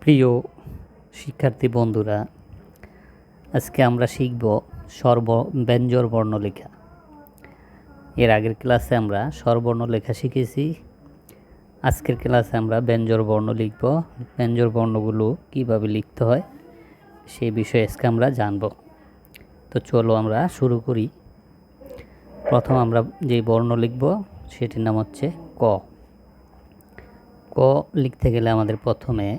প্রিয় শিক্ষার্থী বন্ধুরা, আজকে আমরা শিখব সর্ব ব্যঞ্জর বর্ণলেখা। এর আগের ক্লাসে আমরা স্বরবর্ণ লেখা শিখেছি। আজকের ক্লাসে আমরা ব্যঞ্জর বর্ণ লিখব। ব্যঞ্জর বর্ণগুলো কীভাবে লিখতে হয় সেই বিষয়ে আজকে আমরা জানব। তো চলো আমরা শুরু করি। প্রথম আমরা যে বর্ণ লিখব, সেটির নাম হচ্ছে ক। ক লিখতে গেলে আমাদের প্রথমে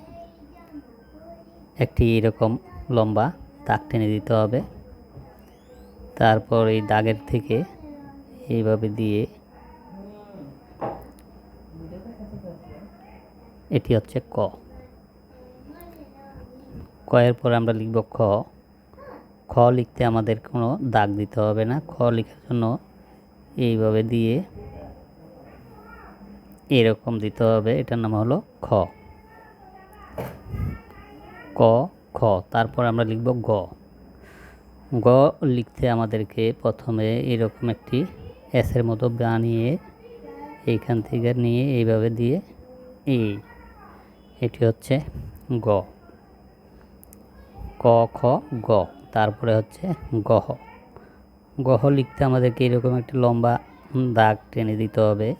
একটি এরকম লম্বা দাগ টেনে দিতে হবে। তারপর এই দাগের থেকে এইভাবে দিয়ে এটি হচ্ছে ক। ক এর পর আমরা লিখব খ। খ লিখতে আমাদের কোনো দাগ দিতে হবে না। খ লেখার জন্য এইভাবে দিয়ে এরকম দিতে হবে। এটার নাম হলো খ। ক, খ, তারপর আমরা লিখব গ। গ লিখতে আমাদেরকে প্রথমে এরকম একটি এসের মতো বানিয়ে এইখান থেকে নিয়ে এইভাবে দিয়ে এই এটি হচ্ছে গ। ক, খ, গ, তারপরে হচ্ছে গহ গহ লিখতে আমাদেরকে এরকম একটি লম্বা দাগ টেনে দিতে হবে।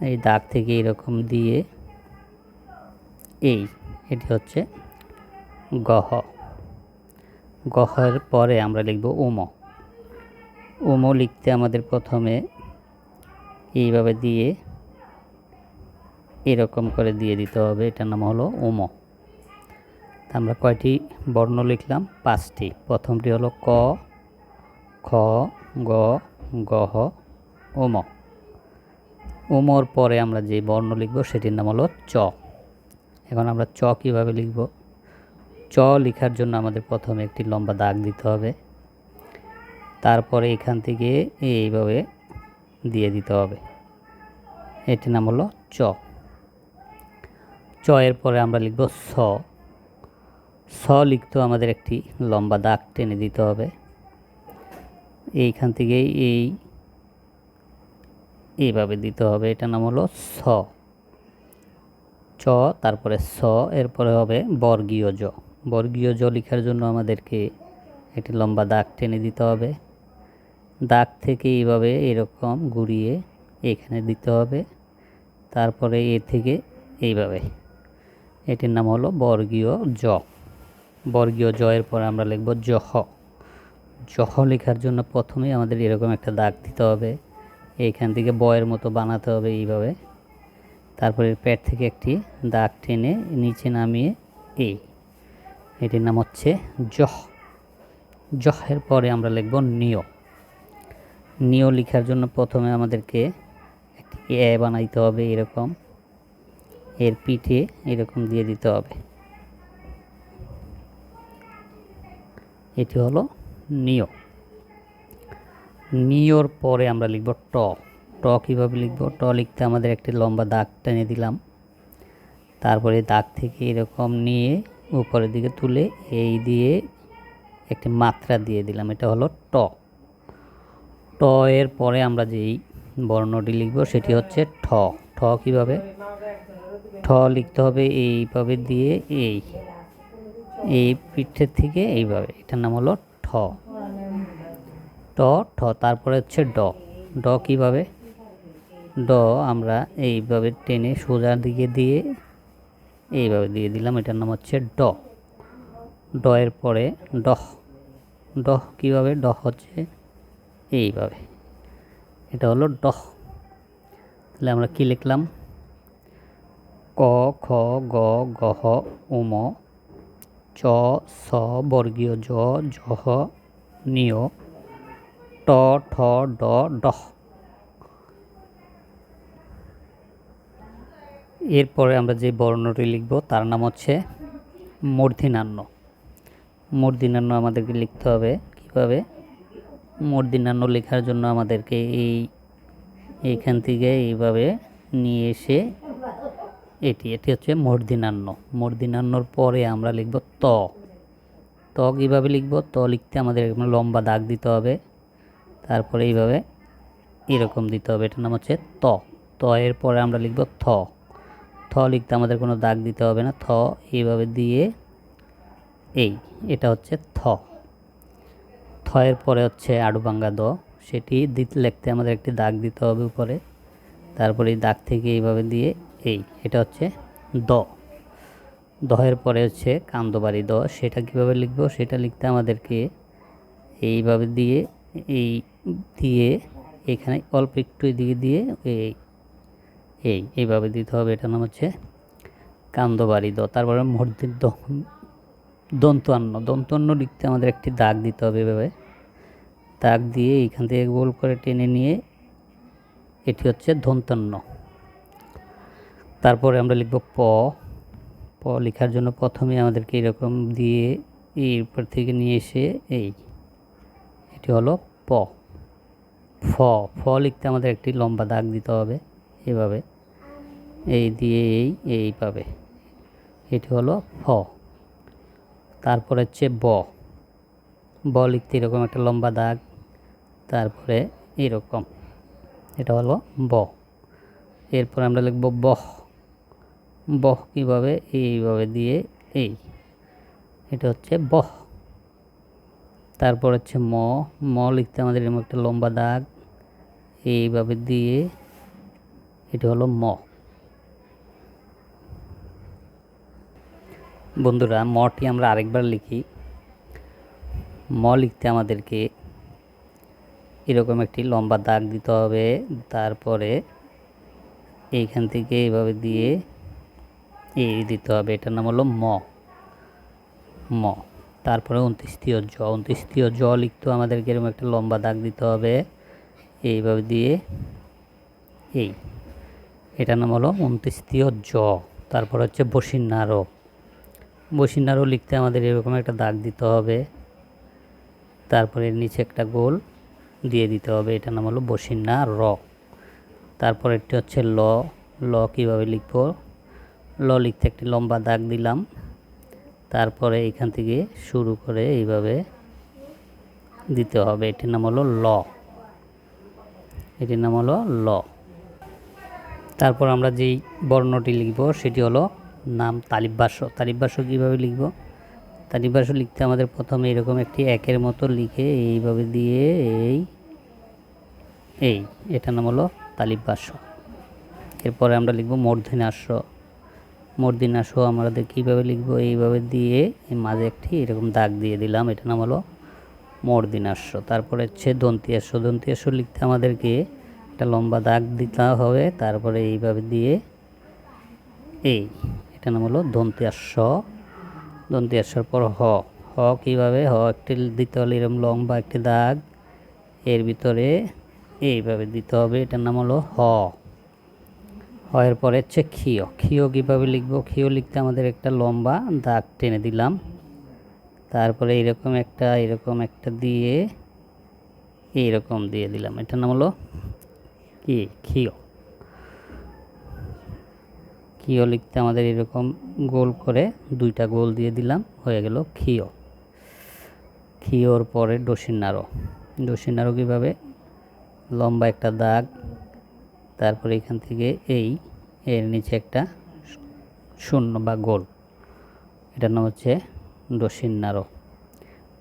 এই দাগ থেকে এরকম দিয়ে এই এটি হচ্ছে গহ। গহের পরে আমরা লিখব উম। উম লিখতে আমাদের প্রথমে এইভাবে দিয়ে এরকম করে দিয়ে দিতে হবে। এটার নাম হলো উম। আমরা কয়টি বর্ণ লিখলাম? পাঁচটি। প্রথমটি হলো ক, খ, গ, গহ, উম। উমর পরে আমরা যে বর্ণ লিখব, সেটির নাম হলো চ। এখন আমরা চ কীভাবে লিখব? চ লেখার জন্য আমাদের প্রথমে একটি লম্বা দাগ দিতে হবে। তারপরে এখান থেকে এইভাবে দিয়ে দিতে হবে। এটির নাম হলো চ। চ এর পরে আমরা লিখব স। স লিখতেও আমাদের একটি লম্বা দাগ টেনে দিতে হবে। এইখান থেকে এই এইভাবে দিতে হবে। এটার নাম হলো স। চ, তারপরে স, এরপরে হবে বর্গীয় জ। বর্গীয় জ লেখার জন্য আমাদেরকে একটি লম্বা দাগ টেনে দিতে হবে। দাগ থেকে এইভাবে এরকম ঘুরিয়ে এখানে দিতে হবে। তারপরে এ থেকে এইভাবে। এটির নাম হলো বর্গীয় জ। বর্গীয় জ এর পরে আমরা লিখব জহ। জহ লেখার জন্য প্রথমেই আমাদের এরকম একটা দাগ দিতে হবে। এইখান থেকে বয়ের মতো বানাতে হবে এইভাবে। তারপরে পেট থেকে একটি দাগ টেনে নিচে নামিয়ে এই। এটির নাম হচ্ছে জহ। জহের পরে আমরা লিখব নিয়। নিয় লেখার জন্য প্রথমে আমাদেরকে একটি এ বানাইতে হবে এরকম। এর পিঠে এরকম দিয়ে দিতে হবে। এটি হলো নিয়। নিয়র পরে আমরা লিখব ট। ট কীভাবে লিখব? ট লিখতে আমাদের একটি লম্বা দাগ টেনে দিলাম। তারপরে দাগ থেকে এরকম নিয়ে উপরের দিকে তুলে এই দিয়ে একটি মাত্রা দিয়ে দিলাম। এটা হলো ট। ট এর পরে আমরা যেই বর্ণটি লিখব সেটি হচ্ছে ঠ। ঠ কীভাবে? ঠ লিখতে হবে এইভাবে দিয়ে এই। এই পিঠের থেকে এইভাবে। এটার নাম হলো ঠ। ট, ঠ, তারপরে হচ্ছে ড। ড কীভাবে? ড আমরা এইভাবে টেনে সোজা দিকে দিয়ে এইভাবে দিয়ে দিলাম এটার নাম হচ্ছে ড ড এর পরে ডহ ডহ কীভাবে ডহ হচ্ছে এইভাবে এটা হলো ডহ তাহলে আমরা কি লিখলাম ক খ গ গহ উম চ স বর্গীয় জ জহ নিয় ট ঠ ড ডহ এরপরে আমরা যে বর্ণটি লিখব, তার নাম হচ্ছে মূর্ধিনান্য মূর্ধিনান্য আমাদেরকে লিখতে হবে কীভাবে? মূর্ধিনান্য লেখার জন্য আমাদেরকে এই এখান থেকে এইভাবে নিয়ে এসে এটি এটি হচ্ছে মূর্ধিনান্য মূর্ধিনান্যর পরে আমরা লিখব ত। ত কীভাবে লিখব? ত লিখতে আমাদের লম্বা দাগ দিতে হবে। তারপরে এইভাবে এরকম দিতে হবে। এটার নাম হচ্ছে ত। ত এর পরে আমরা লিখব থ। লিখতে আমাদের কোনো দাগ দিতে হবে না। থ এইভাবে দিয়ে এই, এটা হচ্ছে থ। থয়ের পরে হচ্ছে আড়ুবাঙ্গা দ। সেটি দিতে লিখতে আমাদের একটি দাগ দিতে হবে উপরে। তারপরে এই দাগ থেকে এইভাবে দিয়ে এই, এটা হচ্ছে দ। দহের পরে হচ্ছে কান্দবাড়ি দ। সেটা কীভাবে লিখব? সেটা লিখতে আমাদেরকে এইভাবে দিয়ে, এই দিয়ে এখানে অল্প একটু এদিকে দিয়ে, এই এই, এইভাবে দিতে হবে। এটার নাম হচ্ছে কান্দবাড়ি দ তারপরে মূর্তির দ দন্তান্ন দন্তান্ন লিখতে আমাদের একটি দাগ দিতে হবে এভাবে। দাগ দিয়ে এইখান থেকে গোল করে টেনে নিয়ে এটি হচ্ছে ধন্তান্ন তারপরে আমরা লিখব প। প লেখার জন্য প্রথমে আমাদেরকে এরকম দিয়ে এই উপর থেকে নিয়ে এসে এই, এটি হলো প। ফ। ফ লিখতে আমাদের একটি লম্বা দাগ দিতে হবে এভাবে। এই দিয়ে এই এই পাবে। এটি হলো ফ। তারপরে হচ্ছে ব। ব লিখতে এরকম একটা লম্বা দাগ, তারপরে এরকম। এটা হলো ব। এরপর আমরা লিখব বহ বহ কীভাবে? এইভাবে দিয়ে এই। এটা হচ্ছে বহ তারপর হচ্ছে ম। ম লিখতে আমাদের এরকম একটা লম্বা দাগ, এইভাবে দিয়ে এটা হলো ম। বন্ধুরা মটি আমরা আরেকবার লিখি। ম লিখতে আমাদেরকে এরকম একটি লম্বা দাগ দিতে হবে। তারপরে এইখান থেকে এইভাবে দিয়ে এই দিতে হবে। এটার নাম হলো ম। ম। তারপরে উনত্রিশতীয় জ। উনত্রিশতীয় জ লিখতেও আমাদেরকে এরকম একটা লম্বা দাগ দিতে হবে। এইভাবে দিয়ে এই। এটার নাম হলো উনত্রিশতীয় জ। তারপর হচ্ছে বসিন্নারও বসিন্নারও লিখতে আমাদের এরকম একটা দাগ দিতে হবে। তারপরে নিচে একটা গোল দিয়ে দিতে হবে। এটার নাম হলো বসিন্না র। তারপর একটি হচ্ছে ল। ল কীভাবে লিখব? ল লিখতে একটি লম্বা দাগ দিলাম। তারপরে এখান থেকে শুরু করে এইভাবে দিতে হবে। এটির নাম হলো ল। এটির নাম হলো ল। তারপর আমরা যেই বর্ণটি লিখব, সেটি হলো নাম তালিবাস্য তালিবাস্য কীভাবে লিখব? তালিবাস্য লিখতে আমাদের প্রথমে এরকম একটি একের মতো লিখে এইভাবে দিয়ে এই এই, এটার নাম হলো তালিবাস্য এরপরে আমরা লিখব মূর্ধন্যাস্য মূর্ধন্যাস্য আমাদের কীভাবে লিখব? এইভাবে দিয়ে মাঝে একটি এরকম দাগ দিয়ে দিলাম, এটার নাম হলো মূর্ধন্যাস্য তারপরে হচ্ছে দন্তিয়াস্য দন্তিয়াস্য লিখতে আমাদেরকে একটা লম্বা দাগ দিতে হবে, তারপরে এইভাবে দিয়ে এই এটা নাম হলো দন্তিয়াস্য দন্তিয়াস্যর পর হ। হ কীভাবে? হ একটি দিতে হলে এরকম লম্বা একটি দাগ। এর ভিতরে এইভাবে দিতে হবে, এটার নাম হলো হ। হয়ের পরে হচ্ছে ক্ষীয়। ক্ষীয় কীভাবে লিখব? ক্ষীয় লিখতে আমাদের একটা লম্বা দাগ টেনে দিলাম। তারপরে এরকম একটা এরকম একটা দিয়ে, এইরকম দিয়ে দিলাম। এটার নাম হলো কি? ক্ষীয়। ক্ষীয় লিখতে আমাদের এরকম গোল করে দুইটা গোল দিয়ে দিলাম, হয়ে গেল ক্ষীয় ক্ষীয়র পরে ডসিনারো ডসিনারো কীভাবে? লম্বা একটা দাগ, তারপরে এখান থেকে এই, এর নিচে একটা শূন্য বা গোল। এটার নাম হচ্ছে ডসিন্নারো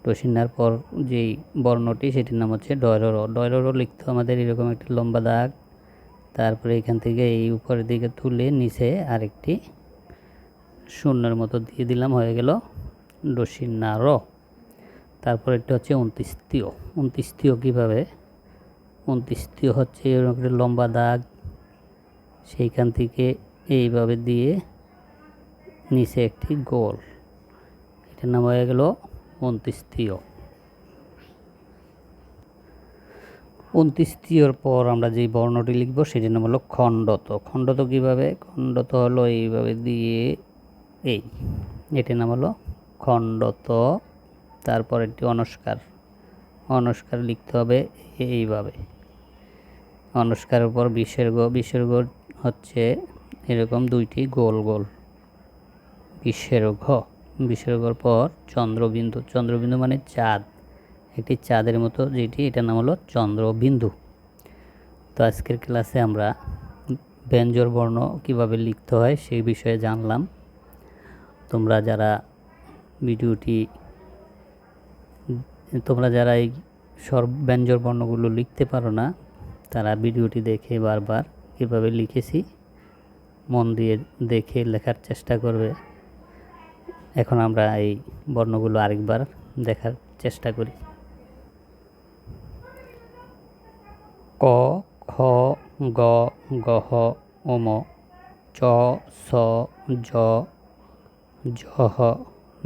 ডসিন্নার পর যেই বর্ণটি, সেটির নাম হচ্ছে ডয়রো ডয়রো লিখতে আমাদের এরকম একটা লম্বা দাগ তারপরে এখান থেকে এই উপরের দিকে তুলে নিচে আরেকটি শূন্যের মতো দিয়ে দিলাম, হয়ে গেল ডসিন্নারো তারপর একটা হচ্ছে উনত্রিশতীয় উনত্রিশতীয় কীভাবে? উনত্রিশতীয় হচ্ছে এরকম লম্বা দাগ, সেইখান থেকে এইভাবে দিয়ে নিচে একটি গোল। এটার নাম হয়ে গেল উনত্রিশতীয় উনত্রিশতীয়র পর আমরা যেই বর্ণটি লিখব সেটির নাম হলো খণ্ডত। খণ্ডত কীভাবে? খণ্ডত হলো এইভাবে দিয়ে এই। এটির নাম হলো খণ্ডত। তারপর একটি অনস্কার অনস্কার লিখতে হবে এইভাবে। অনুষ্কারের পর বিসর্গ বিসর্গ হচ্ছে এরকম দুইটি গোল গোল। বিসর্গ বিসর্গর পর চন্দ্রবিন্দু। চন্দ্রবিন্দু মানে চাঁদ। একটি চাঁদের মতো যেটি, এটার নাম হলো চন্দ্রবিন্দু। তো আজকের ক্লাসে আমরা ব্যঞ্জর বর্ণ কীভাবে লিখতে হয় সেই বিষয়ে জানলাম। তোমরা যারা ভিডিওটি, তোমরা যারা এই স্বর ব্যঞ্জর বর্ণগুলো লিখতে পারো না, তারা ভিডিওটি দেখে বারবার কীভাবে লিখেছি। মন দিয়ে দেখে লেখার চেষ্টা করবে। এখন আমরা এই বর্ণগুলো আরেকবার দেখার চেষ্টা করি। ক খ গ গহ ওম চ, স, জ জহ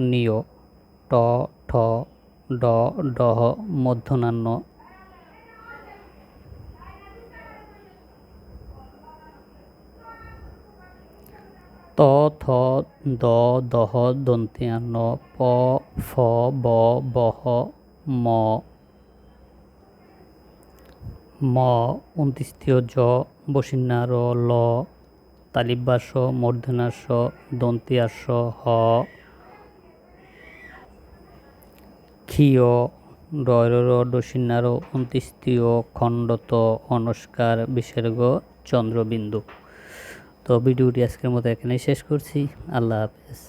নিয় ট, ঠ, ড ডহ মধ্যনান্য ত, থ, দ, দহ দন্তিয়ান্ন প, ফ, ব, বহ, ম ম উনত্রিশীয় জ, বসিন্নার ল তালিবাস মূর্ধনাস দন্তিয়াস হ। ক্ষীয় ডয়র ডসিন্নার উনত্রিশীয় খণ্ডত অনস্কার বিসর্গ, চন্দ্রবিন্দু। তো ভিডিওটি আজকের মতো এখানেই শেষ করছি। আল্লাহ হাফেজ।